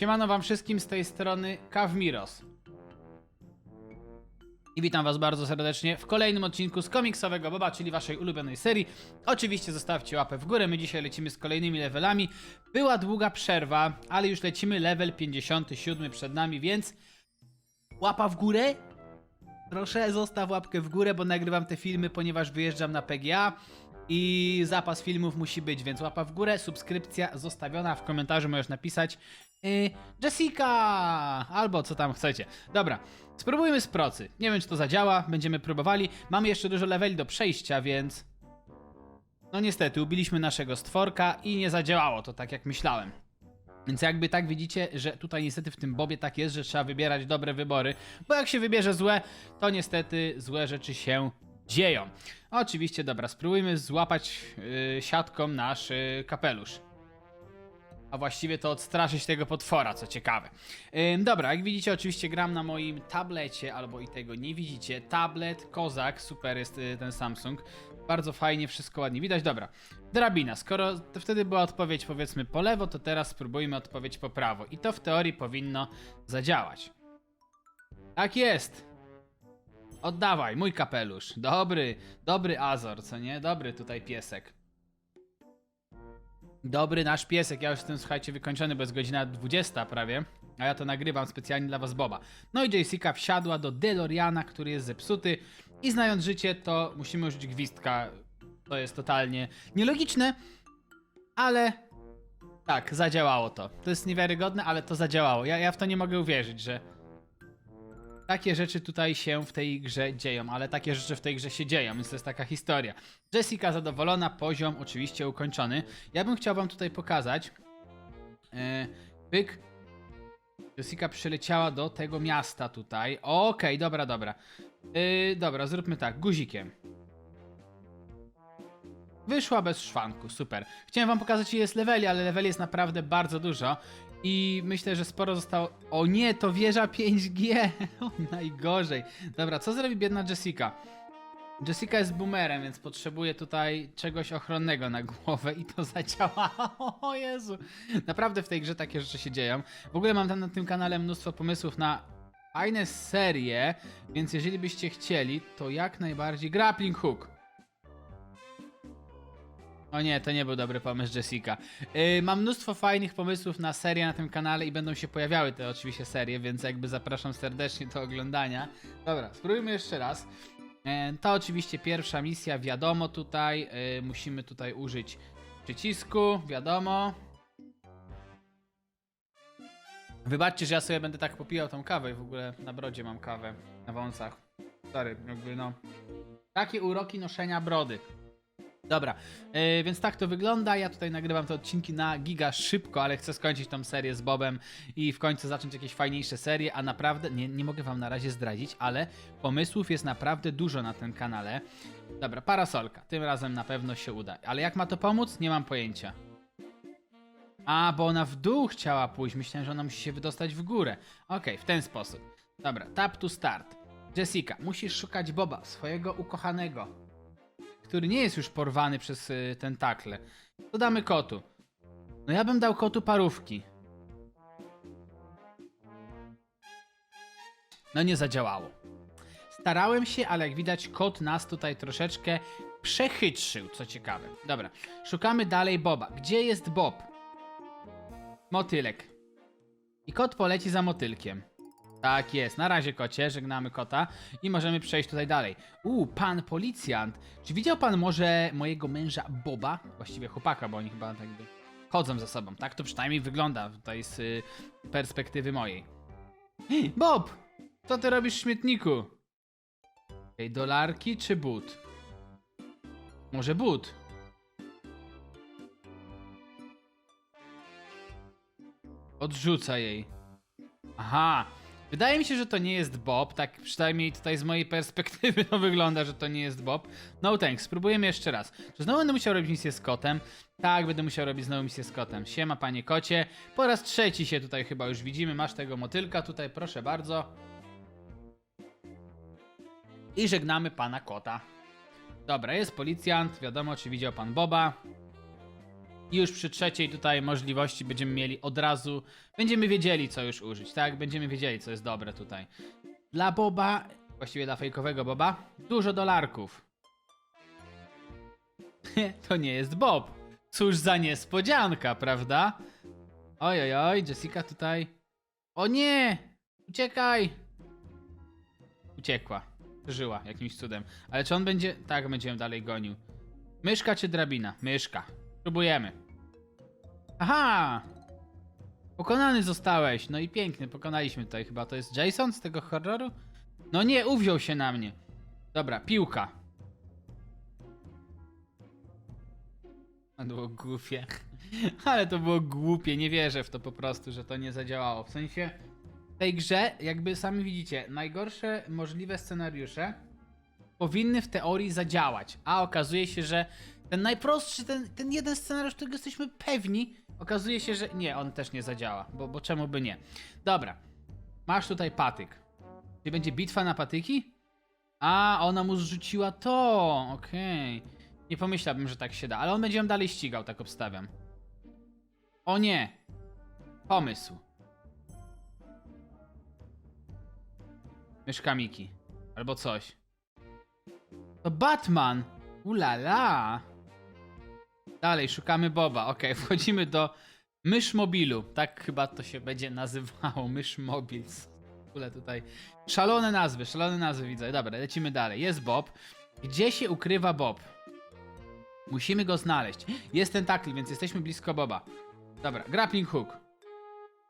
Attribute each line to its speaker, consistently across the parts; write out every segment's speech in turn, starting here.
Speaker 1: Siemano wam wszystkim z tej strony Kawmiros. I witam was bardzo serdecznie w kolejnym odcinku z komiksowego Boba, czyli waszej ulubionej serii. Oczywiście zostawcie łapę w górę, my dzisiaj lecimy z kolejnymi levelami. Była długa przerwa, ale już lecimy level 57 przed nami, więc łapa w górę. Proszę zostaw łapkę w górę, bo nagrywam te filmy, ponieważ wyjeżdżam na PGA i zapas filmów musi być, więc łapa w górę, subskrypcja zostawiona, w komentarzu możesz napisać Jessica albo co tam chcecie. Dobra, spróbujmy z procy. Nie wiem czy to zadziała, będziemy próbowali. Mamy jeszcze dużo leveli do przejścia, więc no niestety ubiliśmy naszego stworka i nie zadziałało to tak jak myślałem. Więc jakby tak widzicie, że tutaj niestety w tym bobie tak jest, że trzeba wybierać dobre wybory, bo jak się wybierze złe, to niestety złe rzeczy się dzieją. Oczywiście, dobra, spróbujmy złapać yy, siatką nasz yy, kapelusz. A właściwie to odstraszyć tego potwora, co ciekawe. Ym, dobra, jak widzicie, oczywiście gram na moim tablecie, albo i tego nie widzicie. Tablet, kozak, super jest y, ten Samsung. Bardzo fajnie, wszystko ładnie widać. Dobra, drabina. Skoro wtedy była odpowiedź powiedzmy po lewo, to teraz spróbujmy odpowiedź po prawo. I to w teorii powinno zadziałać. Tak jest. Oddawaj, mój kapelusz. Dobry, dobry Azor, co nie? Dobry tutaj piesek. Dobry nasz piesek, ja już jestem, słuchajcie, wykończony, bo jest godzina 20 prawie, a ja to nagrywam specjalnie dla was Boba. No i Jessica wsiadła do DeLoreana, który jest zepsuty i znając życie, to musimy użyć gwizdka. To jest totalnie nielogiczne, ale tak, zadziałało to. To jest niewiarygodne, ale to zadziałało. Ja, ja w to nie mogę uwierzyć, że takie rzeczy tutaj się w tej grze dzieją, ale takie rzeczy w tej grze się dzieją, więc to jest taka historia. Jessica zadowolona, poziom oczywiście ukończony. Ja bym chciał wam tutaj pokazać. Yy, pyk. Jessica przyleciała do tego miasta tutaj. Okej, dobra, dobra. Yy, dobra, zróbmy tak, guzikiem. Wyszła bez szwanku, super. Chciałem wam pokazać ile jest leveli, ale leveli jest naprawdę bardzo dużo. I myślę, że sporo zostało. O nie, to wieża 5G! O, najgorzej. Dobra, co zrobi biedna Jessica? Jessica jest boomerem, więc potrzebuje tutaj czegoś ochronnego na głowę i to zadziałało. O Jezu. Naprawdę w tej grze takie rzeczy się dzieją. W ogóle mam tam na tym kanale mnóstwo pomysłów na fajne serie, więc jeżeli byście chcieli, to jak najbardziej grappling hook. O nie, to nie był dobry pomysł Jessica. Yy, mam mnóstwo fajnych pomysłów na serie na tym kanale i będą się pojawiały te oczywiście serie, więc jakby zapraszam serdecznie do oglądania. Dobra, spróbujmy jeszcze raz. Yy, to oczywiście pierwsza misja, wiadomo tutaj. Yy, musimy tutaj użyć przycisku, wiadomo. Wybaczcie, że ja sobie będę tak popijał tą kawę i w ogóle na brodzie mam kawę, na wąsach. Sorry, jakby no... Takie uroki noszenia brody. Dobra, yy, więc tak to wygląda. Ja tutaj nagrywam te odcinki na giga szybko, ale chcę skończyć tą serię z Bobem i w końcu zacząć jakieś fajniejsze serie, a naprawdę, nie, nie mogę wam na razie zdradzić, ale pomysłów jest naprawdę dużo na tym kanale. Dobra, parasolka, tym razem na pewno się uda. Ale jak ma to pomóc? Nie mam pojęcia. A, bo ona w dół chciała pójść. Myślałem, że ona musi się wydostać w górę. Okej, w ten sposób. Dobra, tap to start. Jessica, musisz szukać Boba, swojego ukochanego który nie jest już porwany przez y, tentakle. To damy kotu. No ja bym dał kotu parówki. No nie zadziałało. Starałem się, ale jak widać kot nas tutaj troszeczkę przechytrzył, co ciekawe. Dobra, szukamy dalej Boba. Gdzie jest Bob? Motylek. I kot poleci za motylkiem. Tak jest, na razie kocie, żegnamy kota i możemy przejść tutaj dalej. Uuu, pan policjant. Czy widział pan może mojego męża Boba? Właściwie chłopaka, bo oni chyba tak chodzą ze sobą, tak? To przynajmniej wygląda tutaj z y, perspektywy mojej. Bob! Co ty robisz w śmietniku? Ej, dolarki czy but? Może but? Odrzuca jej. Aha, Wydaje mi się, że to nie jest Bob, tak przynajmniej tutaj z mojej perspektywy to wygląda, że to nie jest Bob. No thanks, spróbujemy jeszcze raz. Czy znowu będę musiał robić misję z kotem? Tak, będę musiał robić znowu misję z kotem. Siema panie kocie. Po raz trzeci się tutaj chyba już widzimy. Masz tego motylka tutaj, proszę bardzo. I żegnamy pana kota. Dobra, jest policjant, wiadomo czy widział pan Boba. I już przy trzeciej tutaj możliwości będziemy mieli od razu, będziemy wiedzieli co już użyć, tak? Będziemy wiedzieli co jest dobre tutaj. Dla Boba, właściwie dla fejkowego Boba, dużo dolarków. to nie jest Bob. Cóż za niespodzianka, prawda? Oj, oj, oj, Jessica tutaj. O nie! Uciekaj! Uciekła. Przeżyła jakimś cudem. Ale czy on będzie. Tak, będzie ją dalej gonił. Myszka czy drabina? Myszka. Próbujemy. Aha! Pokonany zostałeś. No i piękny, pokonaliśmy tutaj chyba. To jest Jason z tego horroru? No nie, uwziął się na mnie. Dobra, piłka. To było głupie. Ale to było głupie, nie wierzę w to po prostu, że to nie zadziałało. W sensie w tej grze, jakby sami widzicie, najgorsze możliwe scenariusze powinny w teorii zadziałać, a okazuje się, że ten najprostszy, ten, ten jeden scenariusz, którego jesteśmy pewni, okazuje się, że nie, on też nie zadziała, bo, bo czemu by nie. Dobra, masz tutaj patyk. Czy będzie bitwa na patyki? A, ona mu zrzuciła to, okej. Nie pomyślałbym, że tak się da, ale on będzie ją dalej ścigał, tak obstawiam. O nie! Pomysł. Myszka Miki. Albo coś. To Batman! Ulala! Dalej, szukamy Boba. Okej, wchodzimy do mysz mobilu. Tak chyba to się będzie nazywało. Mysz mobil. W ogóle tutaj. Szalone nazwy, szalone nazwy widzę. Dobra, lecimy dalej. Jest Bob. Gdzie się ukrywa Bob? Musimy go znaleźć. Jest tentakl, więc jesteśmy blisko Boba. Dobra, grappling hook.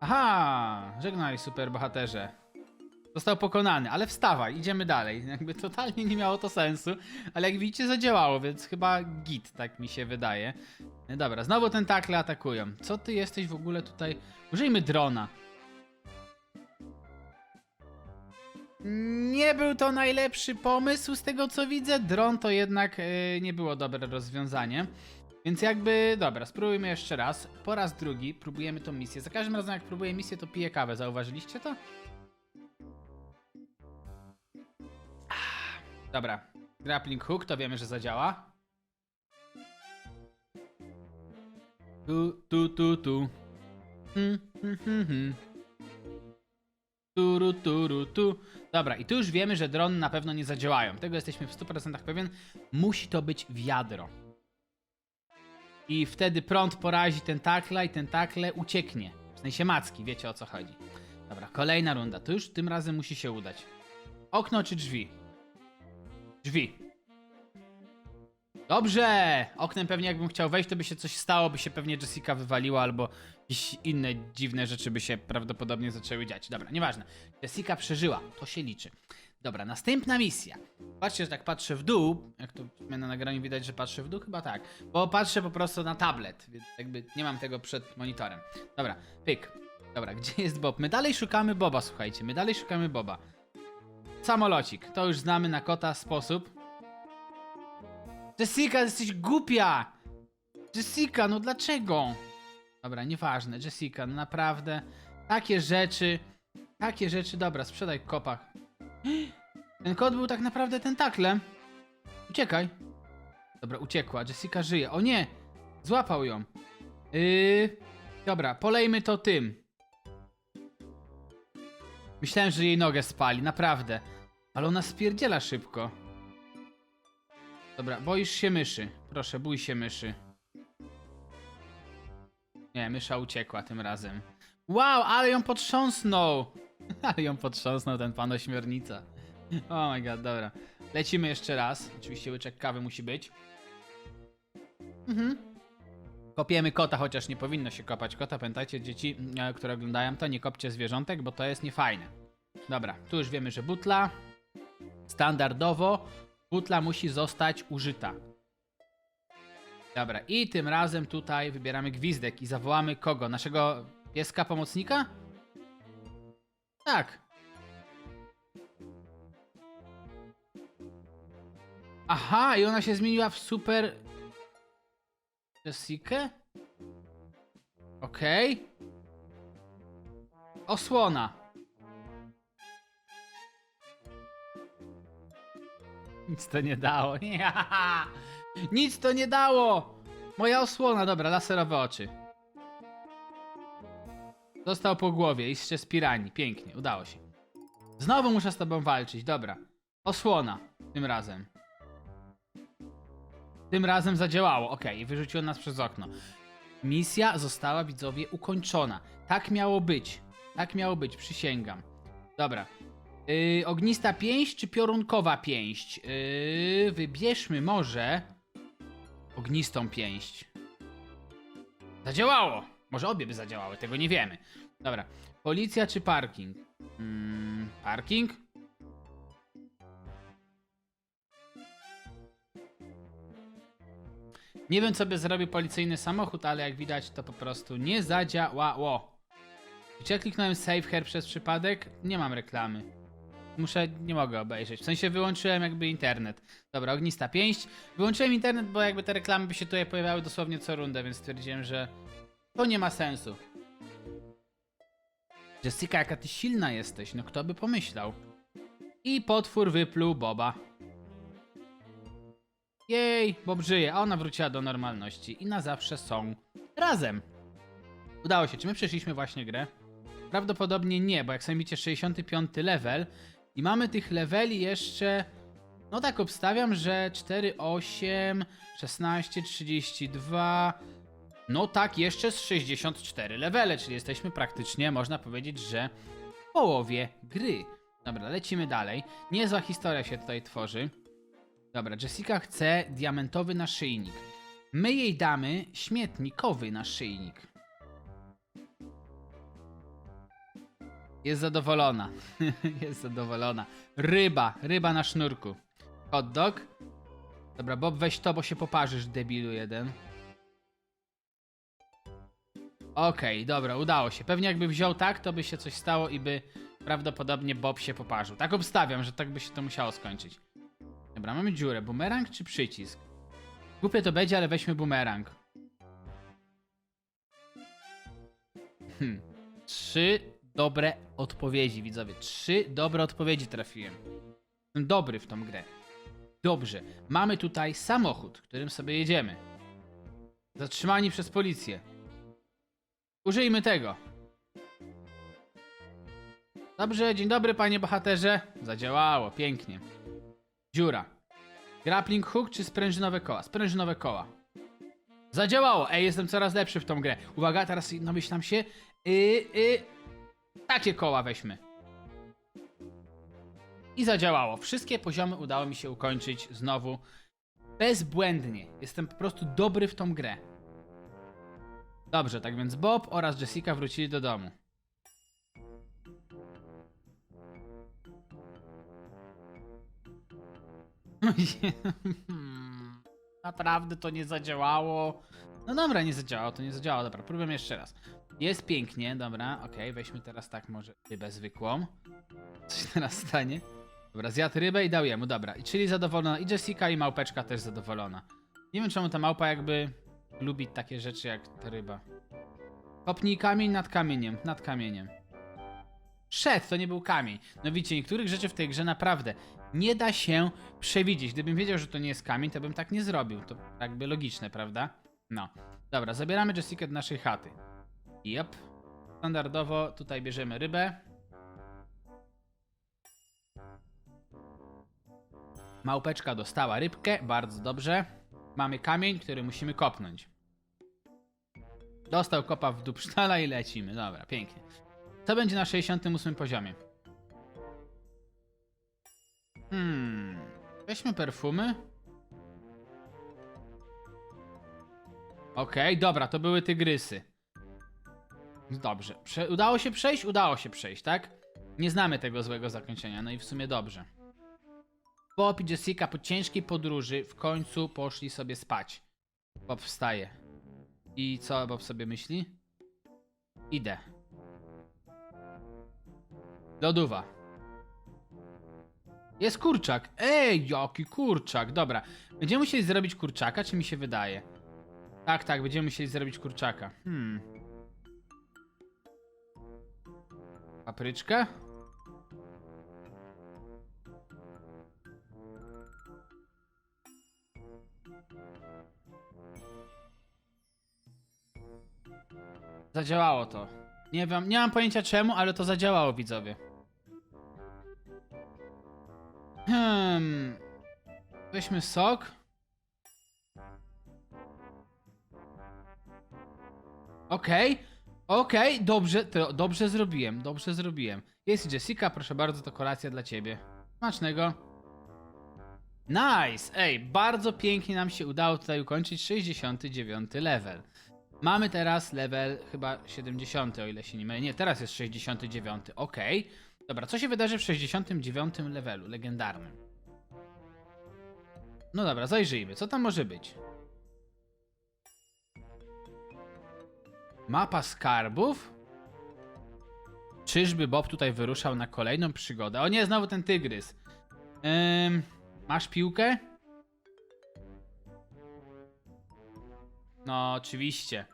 Speaker 1: Aha, żegnaj super bohaterze. Został pokonany, ale wstawaj, idziemy dalej. Jakby totalnie nie miało to sensu, ale jak widzicie zadziałało, więc chyba git, tak mi się wydaje. E, Dobra, znowu tentakle atakują. Co ty jesteś w ogóle tutaj? Użyjmy drona. Nie był to najlepszy pomysł z tego co widzę. Dron to jednak e, nie było dobre rozwiązanie. Więc jakby, dobra, spróbujmy jeszcze raz. Po raz drugi próbujemy tą misję. Za każdym razem jak próbuję misję, to piję kawę. Zauważyliście to? Dobra. Grappling hook, to wiemy, że zadziała. Tu, tu, tu, tu. Hmm, hmm, hmm, hmm. Turu, turu, tu. Dobra, i tu już wiemy, że drony na pewno nie zadziałają. Tego jesteśmy w 100% pewien. Musi to być wiadro. I wtedy prąd porazi tentakla i tentakle ucieknie. W sensie macki, wiecie o co chodzi. Dobra, kolejna runda. To już tym razem musi się udać. Okno czy drzwi? Drzwi. Dobrze! Oknem pewnie jakbym chciał wejść, to by się coś stało, by się pewnie Jessica wywaliła, albo jakieś inne dziwne rzeczy by się prawdopodobnie zaczęły dziać. Dobra, nieważne. Jessica przeżyła, to się liczy. Dobra, następna misja. Patrzcie, że tak patrzę w dół. Jak sumie na nagraniu widać, że patrzę w dół? Chyba tak. Bo patrzę po prostu na tablet, więc jakby nie mam tego przed monitorem. Dobra, pyk. Dobra, gdzie jest Bob? My dalej szukamy Boba, słuchajcie. My dalej szukamy Boba. Samolocik. To już znamy na kota sposób. Jessica, jesteś głupia! Jessica, no dlaczego? Dobra, nieważne. Jessica, no naprawdę. Takie rzeczy. Takie rzeczy. Dobra, sprzedaj kopa. Ten kot był tak naprawdę tentaklem. Uciekaj. Dobra, uciekła. Jessica żyje. O nie! Złapał ją. Yy... Dobra, polejmy to tym. Myślałem, że jej nogę spali, naprawdę. Ale ona spierdziela szybko. Dobra, boisz się myszy. Proszę, bój się myszy. Nie, mysza uciekła tym razem. Wow, ale ją potrząsnął! Ale ją potrząsnął ten pan ośmiornica. Oh my god, dobra. Lecimy jeszcze raz. Oczywiście łyczek kawy musi być. Mhm. Kopiemy kota, chociaż nie powinno się kopać kota. Pamiętajcie, dzieci, e, które oglądają to, nie kopcie zwierzątek, bo to jest niefajne. Dobra, tu już wiemy, że butla. Standardowo butla musi zostać użyta. Dobra, i tym razem tutaj wybieramy gwizdek i zawołamy kogo? Naszego pieska pomocnika? Tak. Aha, i ona się zmieniła w super... Jessica? Okej. Osłona. Nic to nie dało. Nic to nie dało! Moja osłona, dobra, laserowe oczy. Dostał po głowie i jeszcze z piranii. Pięknie, udało się. Znowu muszę z tobą walczyć, dobra. Osłona, tym razem. Tym razem zadziałało, okej, i wyrzuciło nas przez okno. Misja została, widzowie, ukończona. Tak miało być. Tak miało być, przysięgam. Dobra. Yy, ognista pięść czy piorunkowa pięść? Yy, wybierzmy może ognistą pięść. Zadziałało! Może obie by zadziałały, tego nie wiemy. Dobra. Policja czy parking? Mm, parking? Nie wiem, co by zrobił policyjny samochód, ale jak widać, to po prostu nie zadziałało. Czy ja kliknąłem save here przez przypadek? Nie mam reklamy. Muszę, nie mogę obejrzeć. W sensie wyłączyłem jakby internet. Dobra, ognista pięść. Wyłączyłem internet, bo jakby te reklamy by się tutaj pojawiały dosłownie co rundę, więc stwierdziłem, że to nie ma sensu. Jessica, jaka ty silna jesteś, no kto by pomyślał. I potwór wypluł Boba. Jej, Bob żyje, a ona wróciła do normalności i na zawsze są razem. Udało się, czy my przeszliśmy właśnie grę? Prawdopodobnie nie, bo jak sobie widzicie 65 level i mamy tych leveli jeszcze, no tak obstawiam, że 4, 8, 16, 32, no tak jeszcze z 64 levele, czyli jesteśmy praktycznie, można powiedzieć, że w połowie gry. Dobra, lecimy dalej. Niezła historia się tutaj tworzy. Dobra, Jessica chce diamentowy naszyjnik. My jej damy śmietnikowy naszyjnik. Jest zadowolona. Jest zadowolona. Ryba, ryba na sznurku. Hot dog. Dobra, Bob, weź to, bo się poparzysz, debilu jeden. Okej, dobra, udało się. Pewnie jakby wziął tak, to by się coś stało i by prawdopodobnie Bob się poparzył. Tak obstawiam, że tak by się to musiało skończyć. Dobra, mamy dziurę. Bumerang czy przycisk? Głupie to będzie, ale weźmy bumerang. Hmm. Trzy dobre odpowiedzi, widzowie. Trzy dobre odpowiedzi trafiłem. Jestem dobry w tą grę. Dobrze. Mamy tutaj samochód, którym sobie jedziemy. Zatrzymani przez policję. Użyjmy tego. Dobrze, dzień dobry panie bohaterze. Zadziałało, pięknie. Dziura. Grappling hook czy sprężynowe koła? Sprężynowe koła. Zadziałało! Ej, jestem coraz lepszy w tą grę. Uwaga, teraz namyślam się. Yy, yy, takie koła weźmy. I zadziałało. Wszystkie poziomy udało mi się ukończyć znowu bezbłędnie. Jestem po prostu dobry w tą grę. Dobrze, tak więc Bob oraz Jessica wrócili do domu. Naprawdę to nie zadziałało. No dobra, nie zadziałało, to nie zadziałało. Dobra, próbujemy jeszcze raz. Jest pięknie, dobra, okej, weźmy teraz tak może rybę zwykłą. Co się teraz stanie? Dobra, zjadł rybę i dał jemu, dobra. I czyli zadowolona i Jessica i małpeczka też zadowolona. Nie wiem czemu ta małpa jakby lubi takie rzeczy jak ta ryba. Kopnij kamień nad kamieniem, nad kamieniem. Szedł, to nie był kamień. No widzicie, niektórych rzeczy w tej grze naprawdę nie da się przewidzieć. Gdybym wiedział, że to nie jest kamień, to bym tak nie zrobił. To jakby logiczne, prawda? No. Dobra, zabieramy Jessica do naszej chaty. Yep. Standardowo tutaj bierzemy rybę. Małpeczka dostała rybkę, bardzo dobrze. Mamy kamień, który musimy kopnąć. Dostał kopa w dupsztala i lecimy. Dobra, pięknie. Co będzie na 68 poziomie? Hmm. Weźmy perfumy. Okej, dobra, to były tygrysy. Dobrze. Prze udało się przejść? Udało się przejść, tak? Nie znamy tego złego zakończenia, no i w sumie dobrze. Bob i Jessica po ciężkiej podróży w końcu poszli sobie spać. Bob wstaje. I co Bob sobie myśli? Idę. Lodowa. Jest kurczak. Ej, jaki kurczak. Dobra. Będziemy musieli zrobić kurczaka, czy mi się wydaje? Tak, tak, będziemy musieli zrobić kurczaka. Hmm. Papryczka? zadziałało to. Nie wiem, nie mam pojęcia czemu, ale to zadziałało, widzowie. Hmm. Weźmy sok. Okej, okej, dobrze, to, dobrze zrobiłem, dobrze zrobiłem. Jest Jessica, proszę bardzo, to kolacja dla ciebie. Smacznego. Nice! Ej, bardzo pięknie nam się udało tutaj ukończyć 69 level. Mamy teraz level chyba 70, o ile się nie mylę. Nie, teraz jest 69, okej. Dobra, co się wydarzy w 69 levelu, legendarnym? No dobra, zajrzyjmy, co tam może być? Mapa skarbów? Czyżby Bob tutaj wyruszał na kolejną przygodę? O nie, znowu ten tygrys. Masz piłkę? No, oczywiście.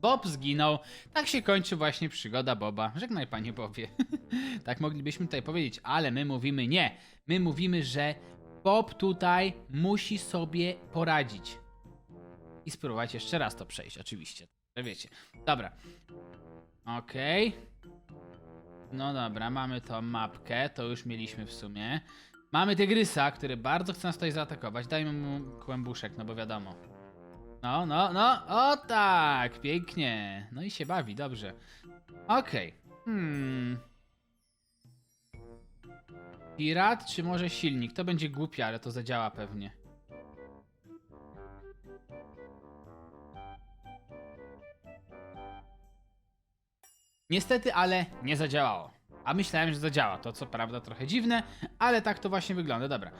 Speaker 1: Bob zginął. Tak się kończy właśnie przygoda Boba. Żegnaj, panie Bobie. tak moglibyśmy tutaj powiedzieć, ale my mówimy nie. My mówimy, że Bob tutaj musi sobie poradzić. I spróbować jeszcze raz to przejść, oczywiście. Wiecie. Dobra. Okej. No dobra, mamy tą mapkę, to już mieliśmy w sumie. Mamy tygrysa, który bardzo chce nas tutaj zaatakować. Dajmy mu kłębuszek, no bo wiadomo. No, no, no, o tak, pięknie. No i się bawi, dobrze. Okej. Hmm. Pirat, czy może silnik? To będzie głupie, ale to zadziała pewnie. Niestety, ale nie zadziałało. A myślałem, że zadziała. To co prawda trochę dziwne, ale tak to właśnie wygląda. Dobra.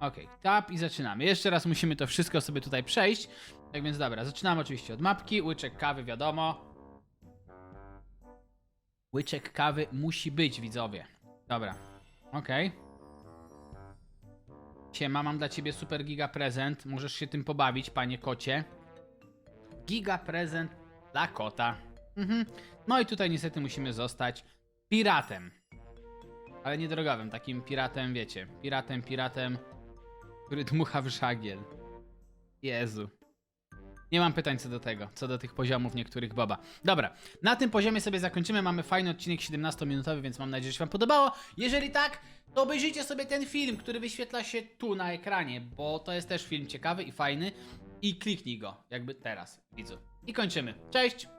Speaker 1: Okej, tap i zaczynamy. Jeszcze raz musimy to wszystko sobie tutaj przejść. Tak więc dobra, zaczynamy oczywiście od mapki. Łyczek kawy, wiadomo. Łyczek kawy musi być, widzowie. Dobra. Okej. Siema, mam dla ciebie super giga prezent. Możesz się tym pobawić, panie kocie. Giga prezent dla kota. Mhm. No i tutaj niestety musimy zostać piratem. Ale nie drogowym, takim piratem, wiecie. Piratem, piratem, który dmucha w żagiel. Jezu. Nie mam pytań co do tego, co do tych poziomów niektórych Boba. Dobra, na tym poziomie sobie zakończymy. Mamy fajny odcinek 17-minutowy, więc mam nadzieję, że się Wam podobało. Jeżeli tak, to obejrzyjcie sobie ten film, który wyświetla się tu na ekranie, bo to jest też film ciekawy i fajny. I kliknij go, jakby teraz, widzu. I kończymy. Cześć!